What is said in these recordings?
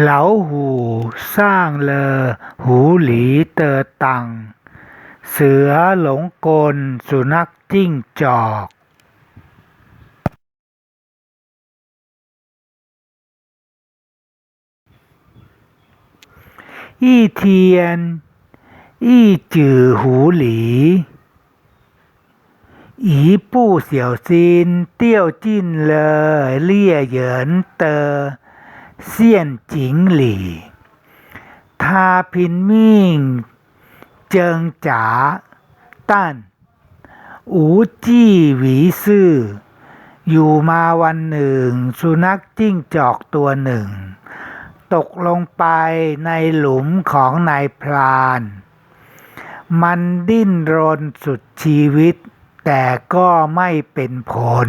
เหลาหูสร้างเลอ หูหลีเตอตัง เสือหลงกล สุนัขจิ้งจอกอี้เทียน อีจือหูหลีอีปู่เสี่ยวซินเตี้ยวจิ้นเลอเลี่ยเหยินเตอ เซียนจิงหลี่ทาพินมิ่ง เจิงจ๋าตั้นอูจี้หวีซื่อ อยู่มาวันหนึ่ง สุนัขจิ้งจอกตัวหนึ่ง ตกลงไปในหลุมของนายพราน มันดิ้นรนสุดชีวิต แต่ก็ไม่เป็นผล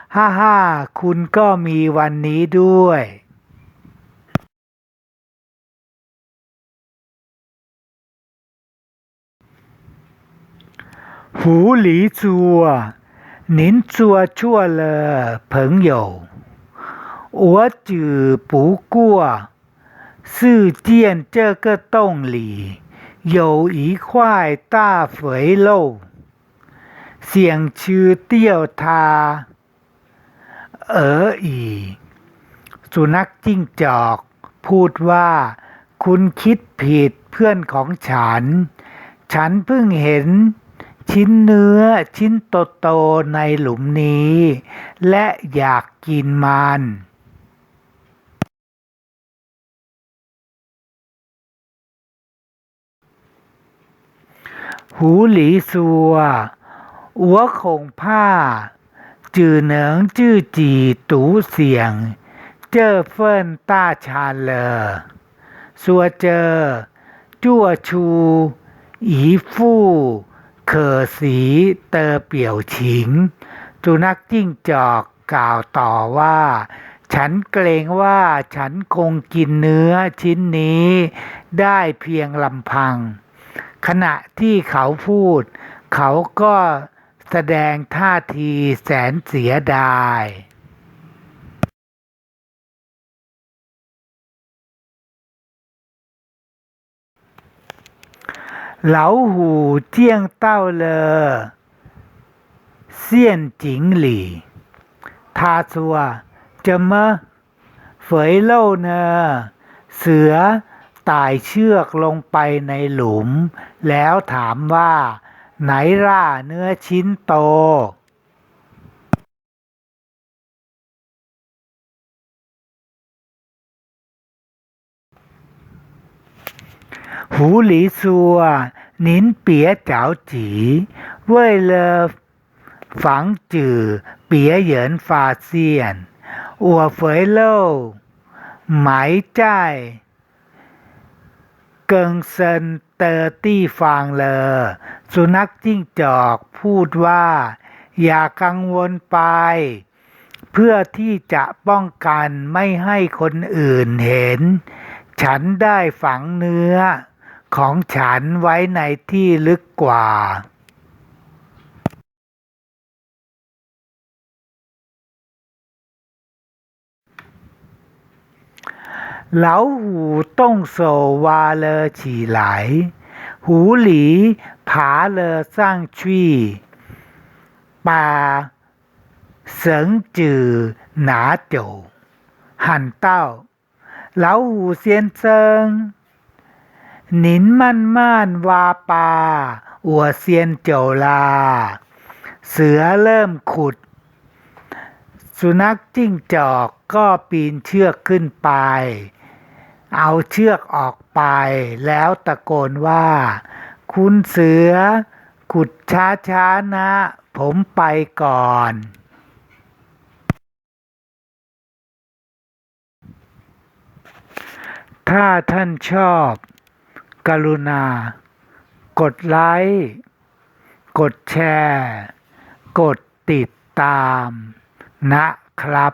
ฮ่าฮ่าคุณก็มีวันนี้ด้วย 狐狸说：“您做错了，朋友。我只不过是见这个洞里有一块大肥肉，想吃掉它 而已。”สุนัขจิ้งจอก พูดว่า คุณคิดผิดเพื่อนของฉัน ฉันเพิ่งเห็นชิ้นเนื้อชิ้นโตๆในหลุมนี้ และอยากกินมันหูหลีซัวอัวคงผ้า จือเหนิงจื้อจีตูเสียง เจ้อเฟินต้าชานเลอสัวเจอ จั่วชู อีฟู่เขอสีเตอเปี่ยวฉิงจุนักจิ้งจอกกล่าวต่อว่า ฉันเกรงว่าฉันคงกินเนื้อชิ้นนี้ได้เพียงลำพัง ขณะที่เขาพูด เขาก็ แสดงท่าทีแสนเสียดายเหลาหูเจียงเต้าเลอเซียนจิงหลี่ทาซัวเจมะเฝยเล่าเนอเสือตายเชือกลงไปในหลุม แล้วถามว่า ไหนร่าเนื้อชิ้นโตหูหลีซัวนินเปียเจ๋าจีเว่ยเลอฝังจื่อเปียเหยินฟาเซียน อัวเฟยเล่าไหมใจเกิงเซนเตอร์ตี้ฟางเลอ สุนัขจิ้งจอกพูดว่า อย่ากังวลไป เพื่อที่จะป้องกันไม่ให้คนอื่นเห็น ฉันได้ฝังเนื้อ ของฉันไว้ในที่ลึกกว่า 老虎动手挖了起来， หูหลีผาเลอสร้างชีป่าเสิงจือหนาเจีวหันเต้าเหลาหูเซีเสือเริ่มขุด สุนัขจิ้งจอกก็ปีนเชือกขึ้นไป เอาเชือกออก ไปแล้วตะโกนว่า คุณเสือ ขุดช้าๆนะ ผมไปก่อน ถ้าท่านชอบ กรุณา กดไลค์ กดแชร์ กดติดตามนะครับ